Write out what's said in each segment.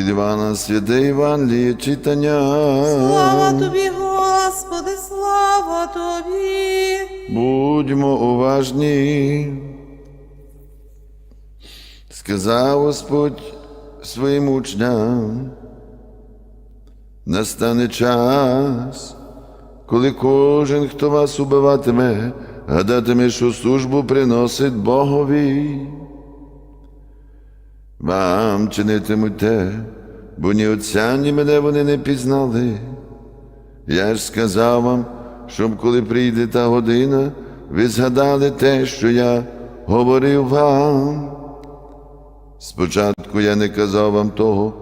Від Івана Святе Євангеліє читання. Слава тобі, Господи, слава тобі. Будьмо уважні. Сказав Господь своїм учням, настане час, коли кожен, хто вас убиватиме, гадатиме, що службу приносить Богові. Вам чинитимуть те, бо ні отця, ні мене вони не пізнали. Я ж сказав вам, щоб коли прийде та година, ви згадали те, що я говорив вам. Спочатку я не казав вам того,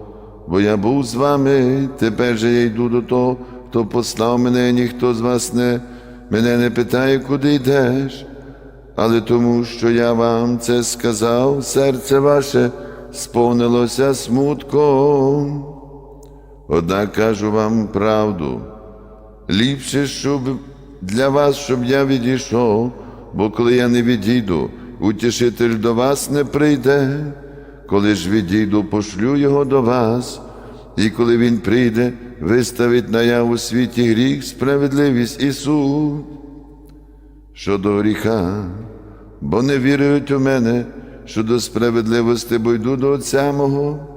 бо я був з вами, тепер же я йду до того, хто послав мене, і ніхто з вас не, мене не питає, куди йдеш. Але тому, що я вам це сказав, серце ваше сповнилося смутком. Однак кажу вам правду. Ліпше, щоб для вас, щоб я відійшов, бо коли я не відійду, утішитель до вас не прийде. Коли ж відійду, пошлю його до вас, і коли він прийде, виставить наяву світі гріх, справедливість і суд. Щодо гріха, бо не вірують у мене, щодо справедливості, бо до Отця мого,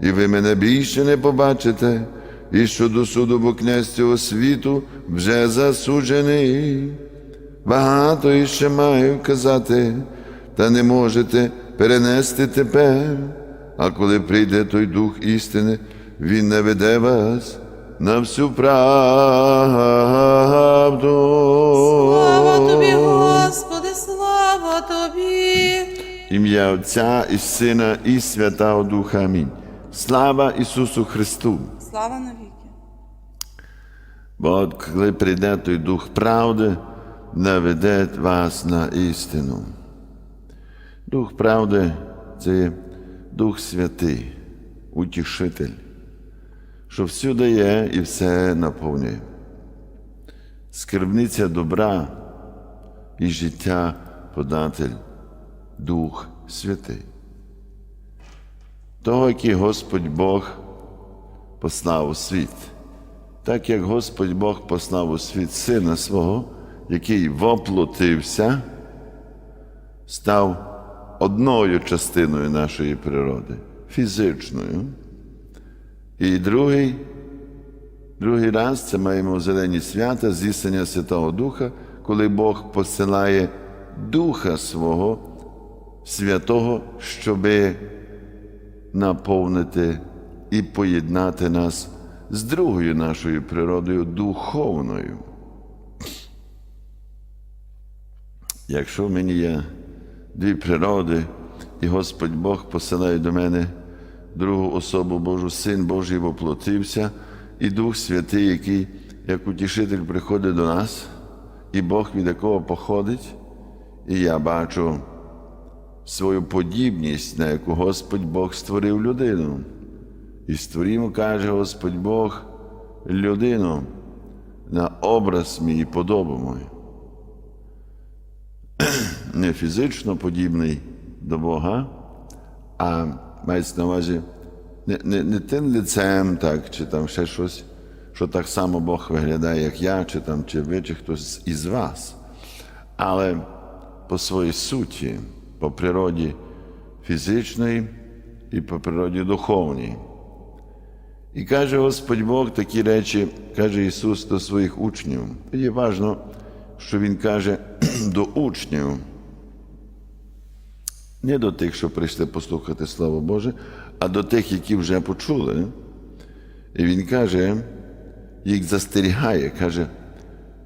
і ви мене більше не побачите, і щодо суду, бо князь цього світу вже засуджений. Багато іще маю казати, та не можете перенести тепер. А коли прийде той Дух істини, Він не веде вас на всю правду. Слава тобі, Господи, слава тобі. Ім'я Отця і Сина, і Святого Духа. Амінь. Слава Ісусу Христу! Слава навіки. Бо от коли прийде той Дух правди, наведе вас на істину. Дух правди це Дух Святий, утішитель, що всюди є і все наповнює. Скарбниця добра і життя податель, Дух Святий. Того, який Господь Бог послав у світ так як Господь Бог послав у світ Сина свого, який воплотився, став одною частиною нашої природи, фізичною. І другий, другий раз це маємо зелені свята, здійснення Святого Духа, коли Бог посилає Духа свого святого, щоби наповнити і поєднати нас з другою нашою природою духовною. Якщо в мені є дві природи, і Господь Бог посилає до мене другу особу Божу, Син Божий воплотився, і Дух Святий, який, як утішитель, приходить до нас, і Бог, від якого походить, і я бачу свою подібність, на яку Господь Бог створив людину. І створімо, каже Господь Бог, людину на образ мій подобу мою. Не фізично подібний до Бога, а мається на увазі не, не, не тим лицем, так, чи там ще щось, що так само Бог виглядає, як я, чи там, чи ви, чи хтось із вас. Але по своїй суті, по природі фізичної і по природі духовній. І каже Господь Бог такі речі, каже Ісус до своїх учнів. Тоді важливо, що Він каже до учнів, не до тих, що прийшли послухати Слово Боже, а до тих, які вже почули. І Він каже, їх застерігає, каже,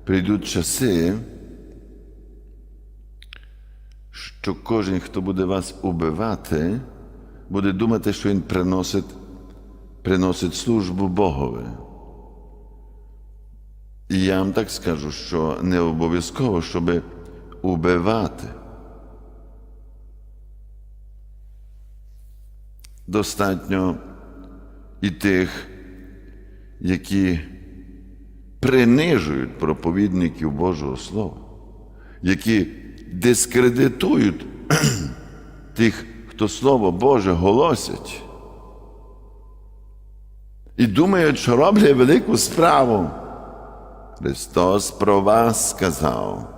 прийдуть часи, що кожен, хто буде вас убивати, буде думати, що він приносить приносить службу Богові. І я вам так скажу, що не обов'язково, щоб убивати. Достатньо і тих, які принижують проповідників Божого Слова, які дискредитують тих, хто Слово Боже голосять. і думають, що роблять велику справу. Христос про вас сказав.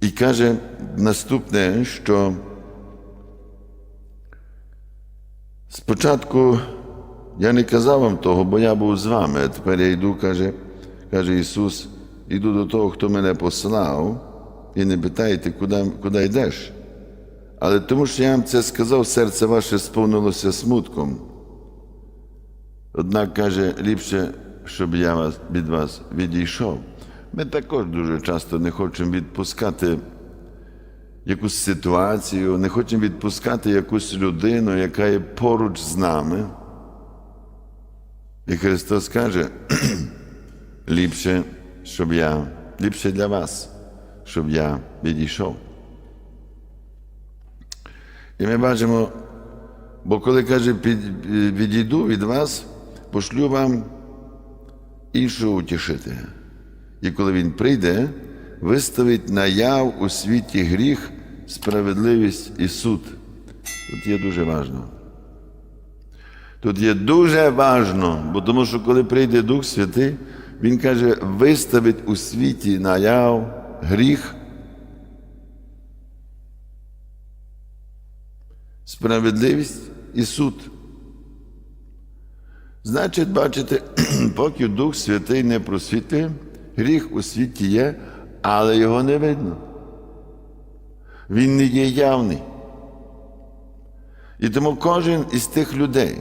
І каже наступне, що спочатку я не казав вам того, бо я був з вами, а тепер я йду, каже, каже Ісус, іду до того, хто мене послав, і не питайте, куди, куди йдеш. Але тому що я вам це сказав, серце ваше сповнилося смутком. Однак каже, ліпше, щоб я вас, від вас відійшов. Ми також дуже часто не хочемо відпускати якусь ситуацію, не хочемо відпускати якусь людину, яка є поруч з нами. І Христос каже, ліпше, щоб я, ліпше для вас, щоб я відійшов. І ми бачимо, бо коли каже, відійду від вас, пошлю вам іншого утішителя. І коли він прийде, виставить наяв у світі гріх, справедливість і суд. Тут є дуже важливо. Тут є дуже важно, бо тому що коли прийде Дух Святий, Він каже, виставить у світі наяв гріх, справедливість і суд. Значить, бачите, поки Дух Святий не просвітлює, гріх у світі є, але його не видно. Він не є явний. І тому кожен із тих людей,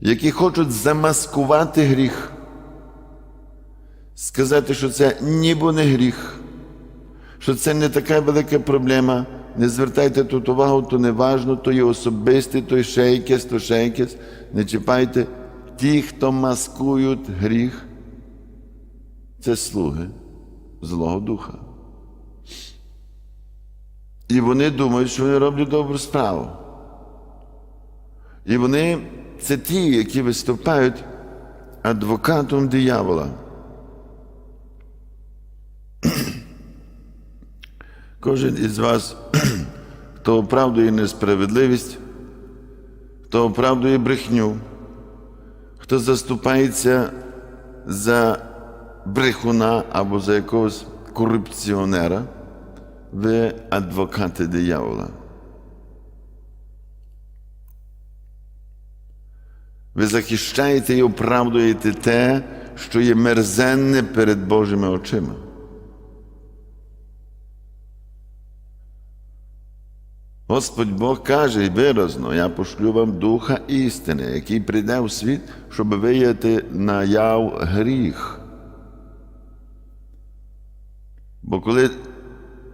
які хочуть замаскувати гріх, сказати, що це ніби не гріх, що це не така велика проблема. Не звертайте тут увагу, то не важно, то є особисте, то є ще то ще. Не чіпайте. Ті, хто маскують гріх, це слуги Злого Духа. І вони думають, що вони роблять добру справу. І вони це ті, які виступають адвокатом диявола. Кожен із вас, хто оправдує несправедливість, хто оправдує брехню, хто заступається за брехуна або за якогось корупціонера, ви адвокати диявола. Ви захищаєте і оправдуєте те, що є мерзенне перед Божими очима. Господь Бог каже виразно, я пошлю вам духа істини, який прийде в світ, щоб вияти наяв гріх. Бо коли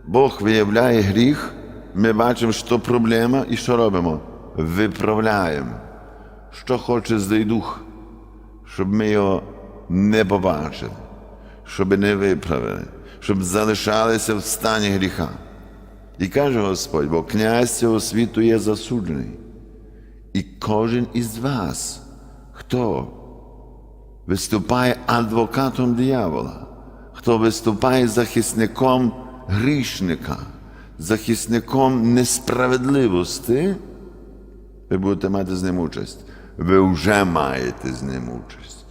Бог виявляє гріх, ми бачимо, що проблема і що робимо? Виправляємо. Що хоче злий дух, щоб ми його не побачили, щоб не виправили, щоб залишалися в стані гріха. І каже Господь, бо князь цього світу є засуджений. І кожен із вас, хто виступає адвокатом диявола, хто виступає захисником грішника, захисником несправедливості, ви будете мати з ним участь. Ви вже маєте з ним участь.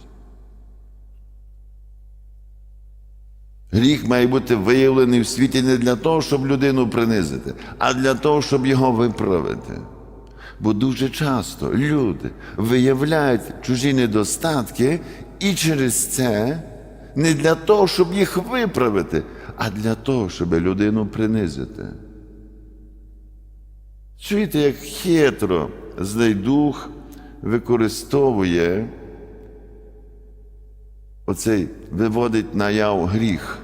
Гріх має бути виявлений в світі не для того, щоб людину принизити, а для того, щоб його виправити. Бо дуже часто люди виявляють чужі недостатки і через це не для того, щоб їх виправити, а для того, щоб людину принизити. Чуєте, як хитро злий дух використовує оцей виводить наяв гріх.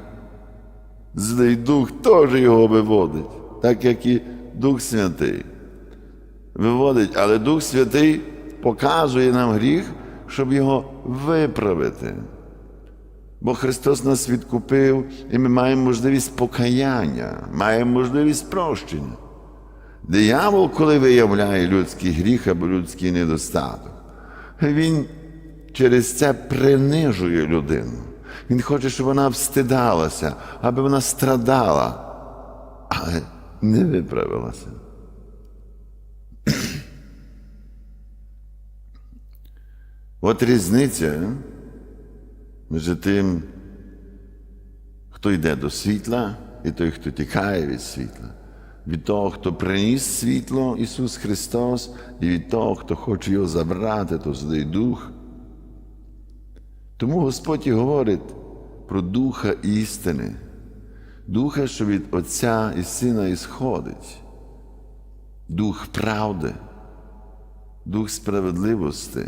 Злий дух теж його виводить, так як і Дух Святий. Виводить, але Дух Святий показує нам гріх, щоб його виправити. Бо Христос нас відкупив, і ми маємо можливість покаяння, маємо можливість прощення. Диявол, коли виявляє людський гріх або людський недостаток, він через це принижує людину. Він хоче, щоб вона встидалася, аби вона страдала, але не виправилася. От різниця між тим, хто йде до світла і той, хто тікає від світла. Від того, хто приніс світло Ісус Христос, і від того, хто хоче його забрати, то злий дух. Тому Господь і говорить про духа істини, духа, що від Отця і Сина ісходить, дух правди, дух справедливості,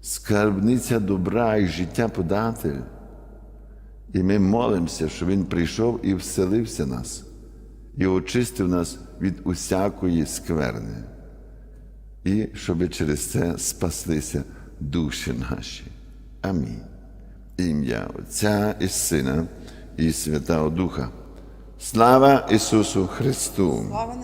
скарбниця добра і життя податель. І ми молимося, щоб Він прийшов і вселився нас, і очистив нас від усякої скверни, і щоб через це спаслися душі наші. Амінь. Ім'я Отця і Сина і Святого Духа. Слава Ісусу Христу! Слава.